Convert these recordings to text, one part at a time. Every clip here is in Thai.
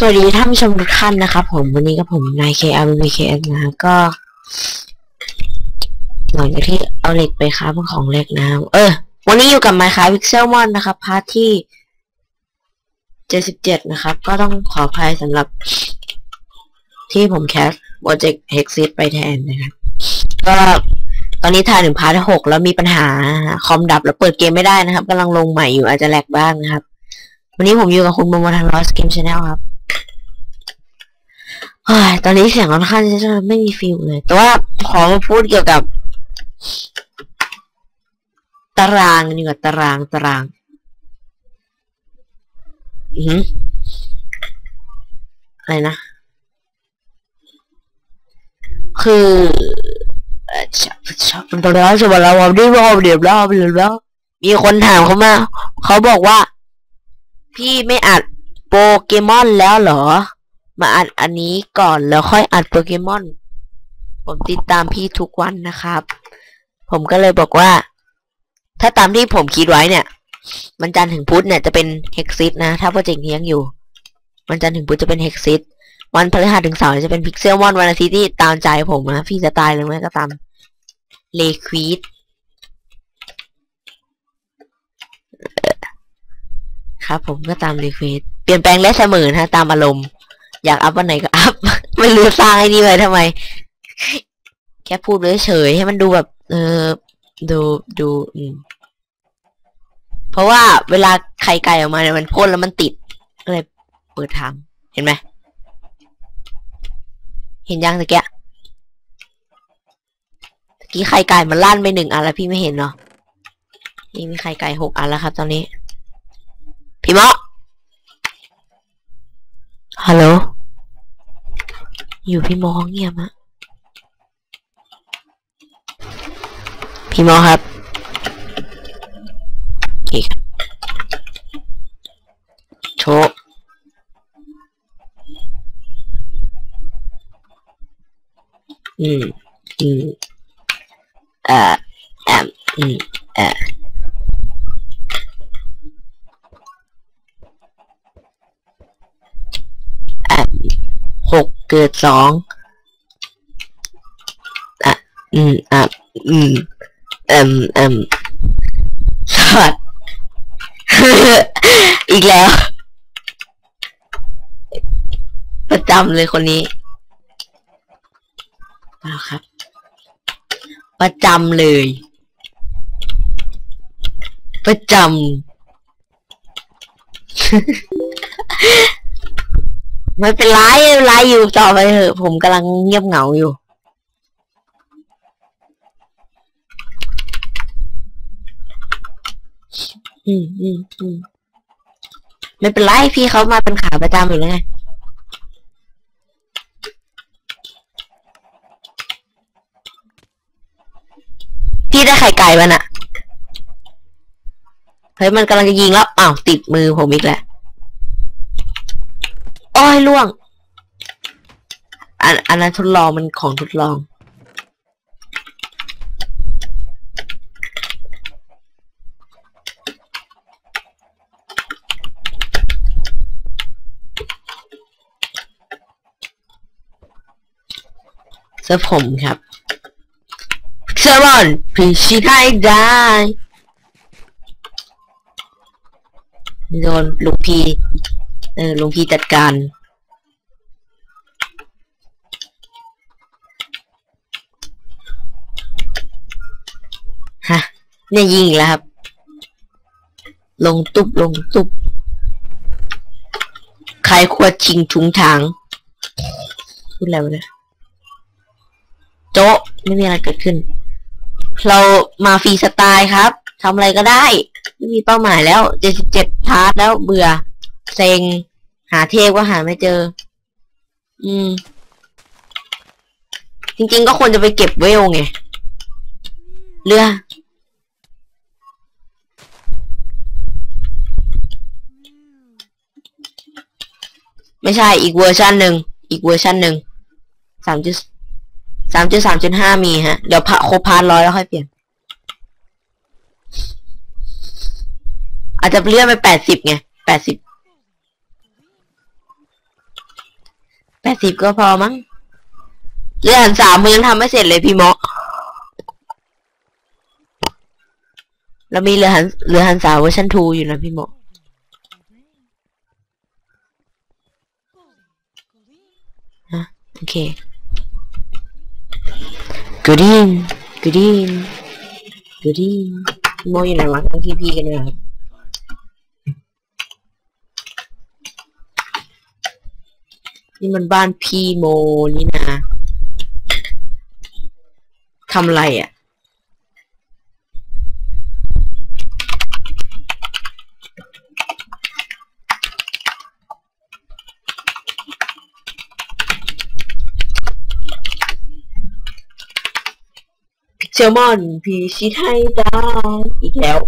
สวัสดีท่านผู้ชมทุกท่านนะครับผมวันนี้ก็ผมนาย KR BKS นะครับก็ หลังจากที่เอาเหล็กไปค้าเป็นของเหล็กนะครับเออ วันนี้อยู่กับ Minecraft Pixelmon นะครับพาร์ทที่ 77 นะครับ ก็ต้องขออภัยสำหรับ ที่ผมแคสโปรเจกต์ Hexit ไปแทนนะครับ ก็ตอนนี้ถ่ายถึงพาร์ทที่6แล้วมีปัญหาคอมดับแล้วเปิดเกมไม่ได้นะครับกำลังลงใหม่อยู่อาจจะแลกบ้างนะครับ วันนี้ผมอยู่กับคุณโมโมทันรอสเกมชาแนลครับ ตอนนี้เสียงค่อนข้างจะไม่มีฟิลเลย แต่ว่าขอมาพูดเกี่ยวกับ ตารางดีกว่าตารางตาราง อืออะไรนะ คือชอบชอบตอนแรกสมมติเราด้รอบเดียวรอบเดียวแล้ว มีคนถามเขามา เขาบอกว่า พี่ไม่อัดโปเกมอนแล้วเหรอ มาอัดอันนี้ก่อนแล้วค่อยอัดโปเกมอน ผมติดตามพี่ทุกวันนะครับ ผมก็เลยบอกว่า ถ้าตามที่ผมคิดไว้เนี่ย มันจันถึงพุธเนี่ยจะเป็นเฮกซิตนะ ถ้าโปรเจกต์นี้ยังอยู่ มันจันถึงพุธจะเป็นเฮกซิตวันพฤหัสถึงเสาร์จะเป็นพิกเซลมอนวันอาทิตย์ที่ตามใจผมนะ พี่จะตายหรือไม่ก็ตามเลควีดครับผมก็ตามรีเควสเปลี่ยนแปลงได้เสมอนะตามอารมณ์ อยากอัพวันไหนก็อัพไม่รู้สร้างไอ้นี่ไว้ทำไม แค่พูดเฉยให้มันดูแบบ เออ ดูดูอืมเพราะว่าเวลาไข่ไก่ออกมาเนี่ยมันพ่นแล้วมันติดก็เลยเปิดทางเห็นไหมเห็นยังตะเกียตะกี้ไข่ไก่มันลั่นไปหนึ่งอันแล้วพี่ไม่เห็นเนาะนี่มีไข่ไก่หกอันแล้วครับ ตอนนี้ พี่หมอฮัลโหล อยู่พี่หมอเงียบอะพี่หมอครับโอเคครับโชอืมอืมเอ่อแอมอืมเอ่อ แอมหก เกิดสองอะอืมอะอืมเอ็มเอ็มสัตว์อีกแล้ว ประจำเลยคนนี้มาครับ ประจำเลย ประจำ ไม่เป็นไรไม่เป็นไรอยู่ต่อไปเถอะ ผมกำลังเงียบเหงาอยู่ อืมอืมอืมไม่เป็นไรพี่เขามาเป็นขาประจำอยู่แล้วไงพี่ได้ไข่ไก่มันอะเฮ้ยมันกำลังจะยิงแล้วอ้าวติดมือผมอีกแล้ว ยล่วง อันอันนั้นทดลองมันของทดลองเสื้อผมครับเสื้อบอลพี่ชิได้ได้โดนลุงพีเออลุงพีจัดการ ฮะ เนี่ยยิงอีกแล้วครับ ลงตุบลงตุบใครควรชิงทุงทางพูดแล้วะเนี่ยโจ๊ะไม่มีอะไรเกิดขึ้น เรามาฟรีสไตล์ครับทำอะไรก็ได้ไม่มีเป้าหมายแล้วเจ็ดสิบเจ็ดพาร์ทแล้วเบื่อ เซ็ง หาเทพก็หาไม่เจอ อืม จริงๆก็ควรจะไปเก็บเวลไง เรือ ไม่ใช่อีกเวอร์ชันหนึ่งอีกเวอร์ชันหนึ่งสามจุดสามจุดสามจุดห้ามีฮะ เดี๋ยวพะครบพาร์ทร้อยแล้วค่อยเปลี่ยน อาจจะเลื่อนไปแปดสิบไงแปดสิบแปดสิบก็พอมั้งเรือหันสามมึงยังทำไม่เสร็จเลยพี่หมอแล้วมีเรือหันเรือหันสามเวอร์ชันทูอยู่นะพี่หมอฮะโอเค good evening good evening good evening พี่โมอยู่ไหนวะต้องที่พี่กันนะครับนี่มันบ้านพี่โมนี่นะทำไรอะ่ะ เซลมอนพี่ชิดให้ได้อีกแล้ว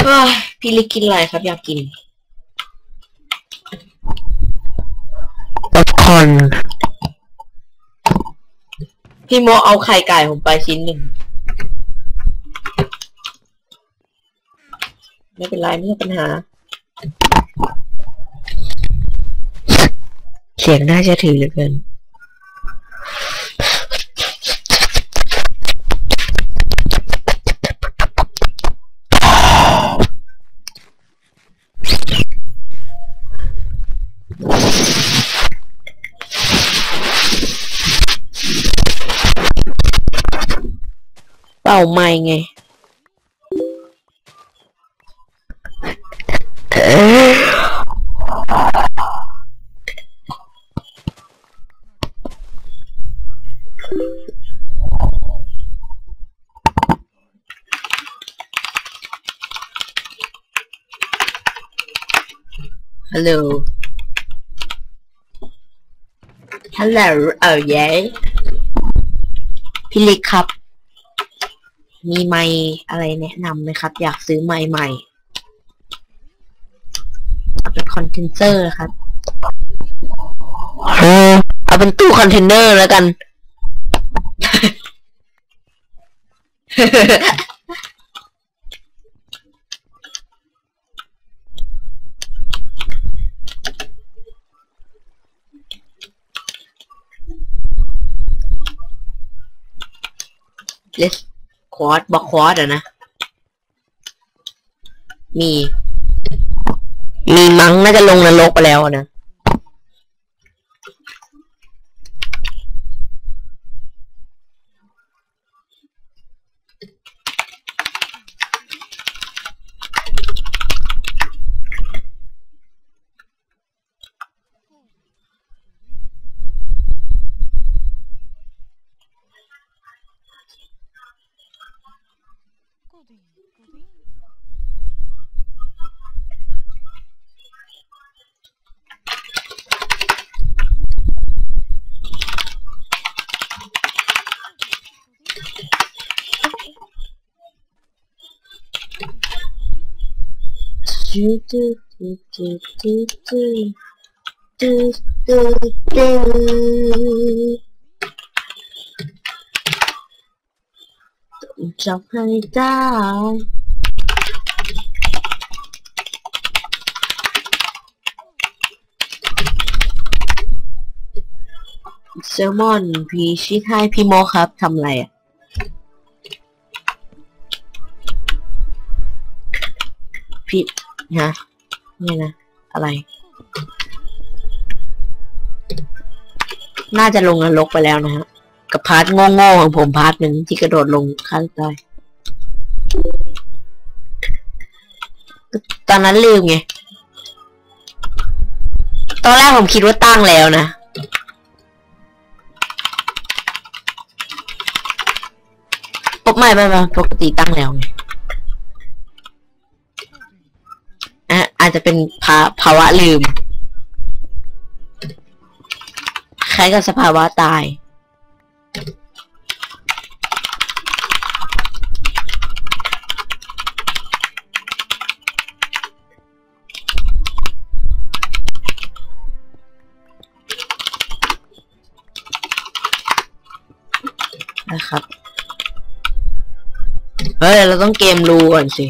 เฮ้ยพี่ลิกกินอะไรครับ อยากกินป๊อปคอร์นพี่โมเอาไข่ไก่ผมไปชิ้นหนึ่ง ไม่เป็นไร ไม่ใช่ปัญหา เสียงน่าจะถือเหลือเกิน เป่าไม้ไงฮัลโหล ฮัลโหล เออเย้พี่ลิกครับ มีไม้อะไรแนะนำไหมครับ อยากซื้อไม้ใหม่เอาเป็นคอนเทนเซอร์ครับเออเอาเป็นตู้คอนเทนเนอร์แล้วกันเลส คอร์ดบอกคอร์ดอะนะ มี มีมั้งน่าจะลงนรกไปแล้วนะ จูจูจูจูจูจูจูจูจูต้องจับให้ได้แซลมอนพีชิทายพี่โมครับทำอะไรอะพี่ นะนี่นะ อะไร น่าจะลงนรกไปแล้วนะฮะ กับพาร์ทโง่ๆของผมพาร์ทหนึ่งที่กระโดดลงขั้นใต้ตอนนั้นลืมไง ตอนแรกผมคิดว่าตั้งแล้วนะ ปกไม่ไม่ไม่ปกติตั้งแล้วไง อาจจะเป็นภาภาวะลืม คล้ายกับสภาวะตาย นะครับ เฮ้ย เราต้องเกมรูก่อนสิ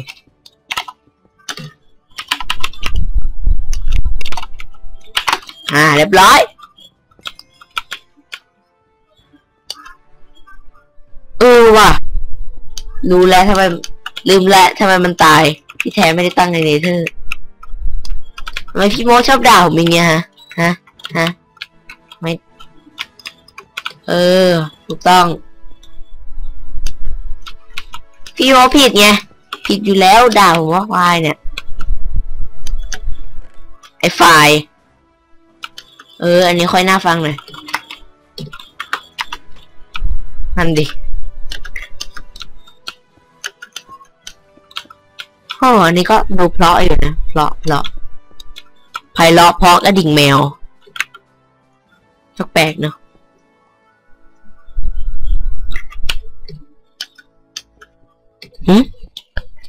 เรียบร้อย เออว่ะ รู้แล้วทำไม ลืมแล้วทำไมมันตายที่แท้ไม่ได้ตั้งในเนเธอร์ทำไมพี่โมชอบด่าผมอย่างเงี้ยฮะ ฮะ ฮะ ไม่ เออ ถูกต้อง พี่โมผิดไง ผิดอยู่แล้วด่าผมว่าควายเนี่ย ไอ้ฝ่าย เออ อันนี้ค่อยน่าฟังหน่อยนั่นดิโอ้อันนี้ก็ดูเพราะอยู่นะเพราะเพราะไพเราะเพาะกระดิ่งแมวแปลกเนาะหืม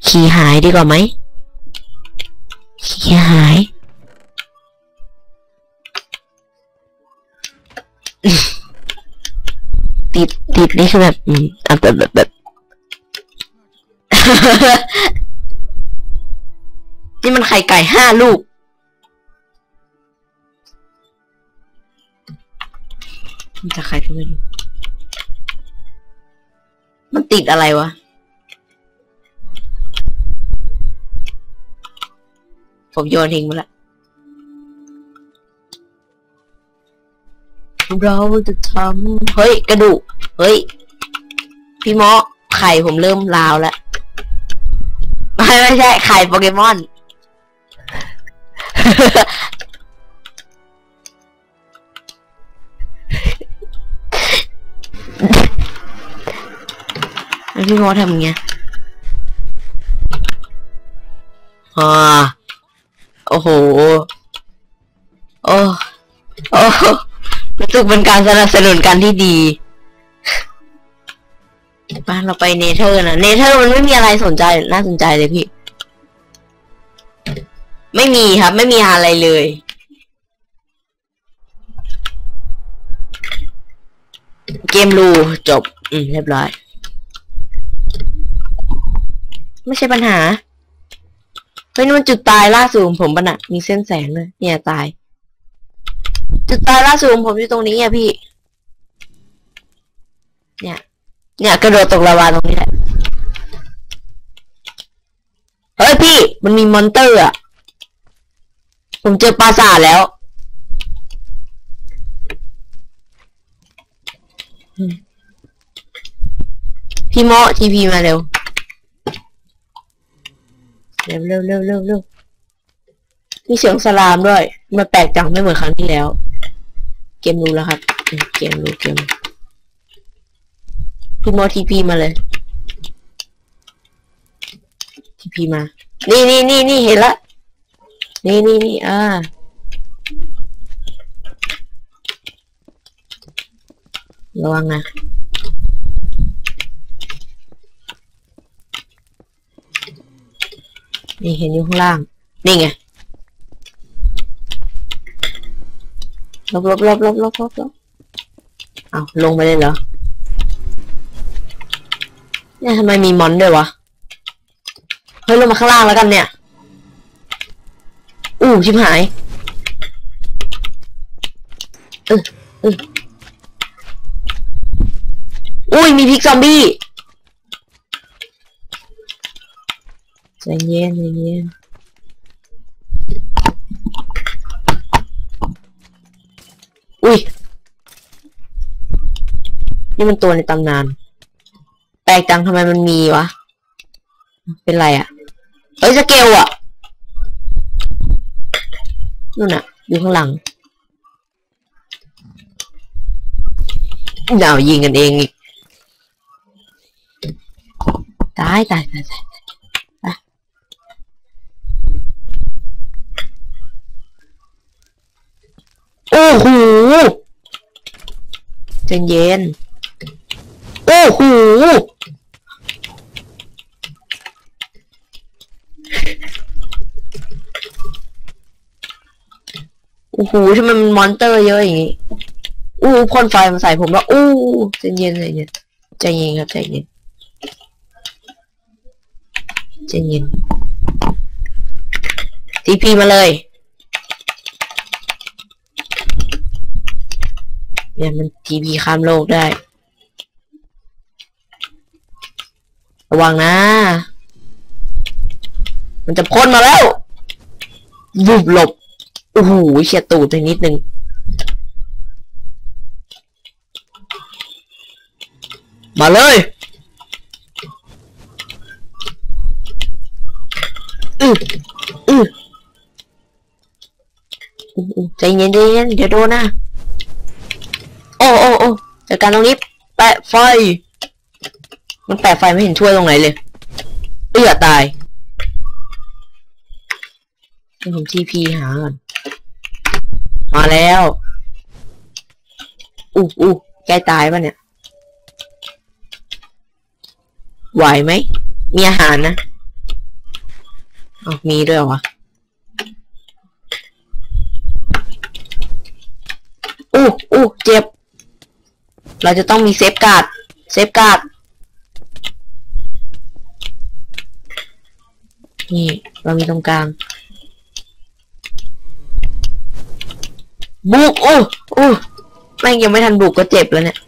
ขี่หายดีกว่าไหมขี่หาย ติดติดนี่คือแบบอืมอะแบบแบบแบบนี่มันไข่ไก่ห้าลูก มันจะไข่ทำไมดูมันติดอะไรวะ ผมโยนทิ้งไปละ เราจะทำเฮ้ย กระดูกเฮ้ย พี่มอไข่ผมเริ่มลาวแล้ว ไม่ไม่ใช่ ไข่โปเกมอน พี่มอทำไงอ่าโอ้โห โอ้ โอ้ รู้สึกเป็นการสนับสนุนกันที่ดีบ้านเราไปเนเธอร์นะเนเธอร์มันไม่มีอะไรสนใจน่าสนใจเลยพี่ ไม่มีครับ ไม่มีอะไรเลย เกมรูจบ อืมเรียบร้อย ไม่ใช่ปัญหาเฮ้ยนี่มันจุดตายล่าสุดของผมปะน่ะมีเส้นแสงเลยเนี่ยตาย จุดตายล่าสุดของผมอยู่ตรงนี้อะพี่ เนี่ย เนี่ยกระโดดตกลาวาตรงนี้แหละ เฮ้ยพี่ มันมีมอนเตอร์อะ ผมเจอปราสาทแล้วพี่โมทีพีมาเร็ว เร็วเร็วเร็วเร็วเร็วมีเสียงสลามด้วยมันแปลกจังไม่เหมือนครั้งที่แล้ว เกมรู้แล้วครับ เกมรู้เกมรู้พี่โมทีพีมาเลยทีพีมา นี่นี่นี่นี่เห็นละ นี่นี่นี่อ่าระวังนะนี่เห็นอยู่ข้างล่าง นี่ไง ลบลบลบลบลบลบลบเอาลงไปเลยเหรอ เนี่ยทำไมมีมอนด้วยวะ เฮ้ยลงมาข้างล่างแล้วกันเนี่ย อู้ชิบหายเออเอออุ้ยมีพิกซอมบี้ใจเย็นใจเย็นอุ้ย นี่มันตัวในตำนาน แปลกจังทำไมมันมีวะ เป็นไรอะ่ะเอ้ยสเกลอะ่ะนู่นน่ะอยู่ข้างหลังดาวยิงกันเองอีก ตายตายตายตายตายโอ้โหใจเย็น โอ้โหโอ้โหทำไมมันมอนเตอร์เยอะอย่างงี้อู้พ่นไฟมาใส่ผมแล้วอู้ใจเย็นใจเย็นใจเย็นครับใจเย็นใจเย็นทีพีมาเลยเนี่ยมันทีพีข้ามโลกได้ ระวังนะ มันจะพ่นมาแล้ววุบหลบโอ้โหเฉียดตูดไปนิดนึงมาเลยอืออืออืออือใจเย็นใจเย็นเดี๋ยวโดนนะ โอ้โอ้โอ้จัดการตรงนี้ แปะไฟ มันแปะไฟไม่เห็นช่วยตรงไหนเลยเอื้อตายผมทีพีหาก่อน มาแล้วอู้อู้ใกล้ตายปะเนี่ย ไหวไหม มีอาหารนะออมีด้วยวะอู้อู้เจ็บ เราจะต้องมีเซฟการ์ด เซฟการ์ด นี่ เรามีตรงกลางบุกโอ้โอ้แม่งยังไม่ทันบุกก็เจ็บแล้วเนี่ย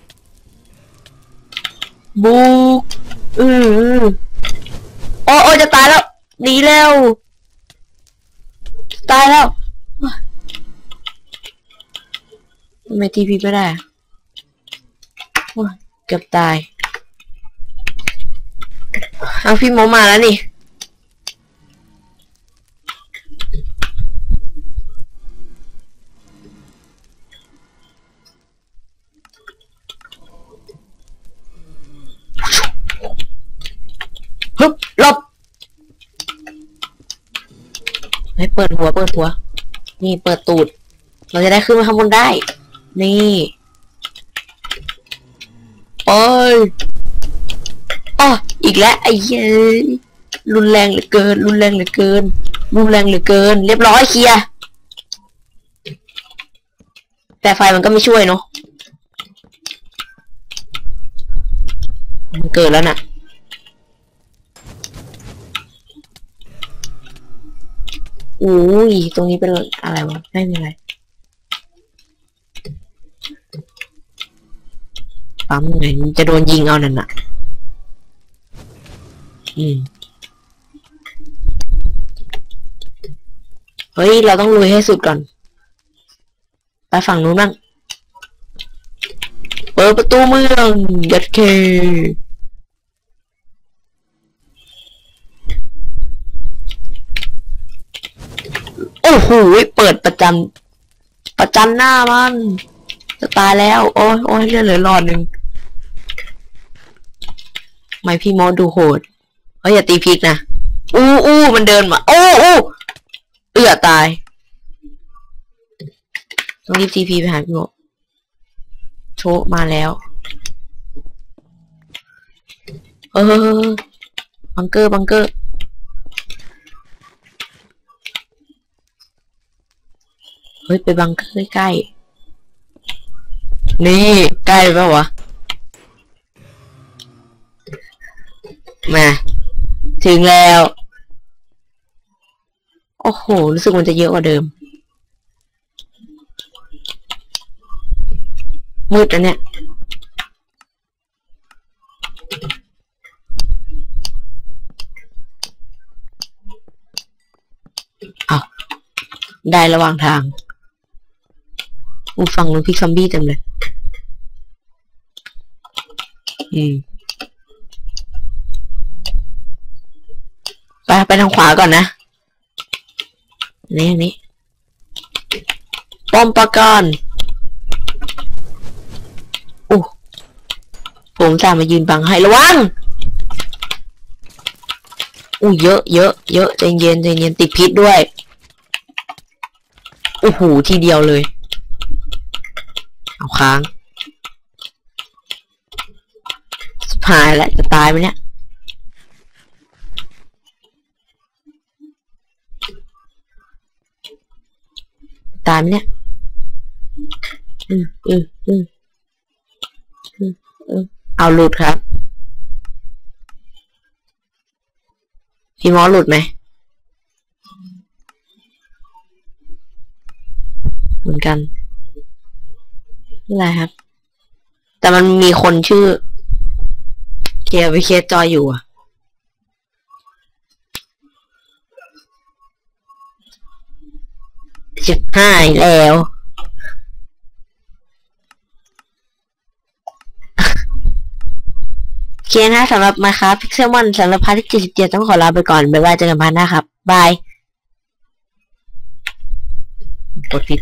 บุกอือโอ้โอ้จะตายแล้วหนีแล้วตายแล้วทำไมทีพีไม่ได้เกือบตาย เอาพี่โมมาแล้วนี่ ฮึบหลบให้ เปิดหัว เปิดหัว นี่เปิดตูด เราจะได้ขึ้นมาข้างบนได้ นี่โอ้ยอ๋ออีกแล้วไอ้เย้ยรุนแรงเหลือเกิน รุนแรงเหลือเกิน รุนแรงเหลือเกิน เรียบร้อยเคลียร์แต่ไฟมันก็ไม่ช่วยเนาะมันเกิดแล้วน่ะ อุ้ยตรงนี้เป็นอะไรวะ ไม่เป็นไร ปั๊มไงจะโดนยิงเอานั่นน่ะ อืม เฮ้ย เราต้องลุยให้สุดก่อน ไปฝั่งนู้นบ้าง เปิดประตูเมือง ยัดเค อ้โหเปิดประจัน ประจันหน้ามัน จะตายแล้ว โอ้ยโอ้ยเลือดเหลือหลอดหนึ่งไม่พี่มดดูโหดเฮ้ยอย่าตีพริกนะ อู้อู้มันเดินมา โอ้อู้เอือตายต้องรีบทีพีไปหาพี่โมโชมาแล้วเออบังเกอร์บังเกอร์ เฮ้ยไปบังเกอร์ใกล้ นี่ใกล้ปะวะ มา ถึงแล้ว โอ้โห รู้สึกมันจะเยอะกว่าเดิม มืดอันเนี้ยเอาได้ระหว่างทาง อูฟังนู้นพิกซอมบี้เต็มเลย อืมไปไปทางขวาก่อนนะ นี่นี่ป้อมปราการอู้ผมสามมายืนบังให้ระวังอู้เยอะเยอะเยอะใจเย็นใจเย็นติดพิษด้วยโอ้โหทีเดียวเลย ค้างสุดท้ายแล้วจะตายไหมเนี่ยตายไหมเนี่ยอืมอืมอืมอืมอืมเอาหลุดครับพี่มอหลุดไหมเหมือนกัน อะไรครับ แต่มันมีคนชื่อ เคลียร์ไปเคลียร์จอยอยู่อะจิบหายแล้วโอเคนะสำหรับมาครับพิกเซลมอนสำหรับพาร์ทที่77ต้องขอลาไปก่อน บ๊ายบายเจอกันพาร์ทหน้าครับ บายกดผิด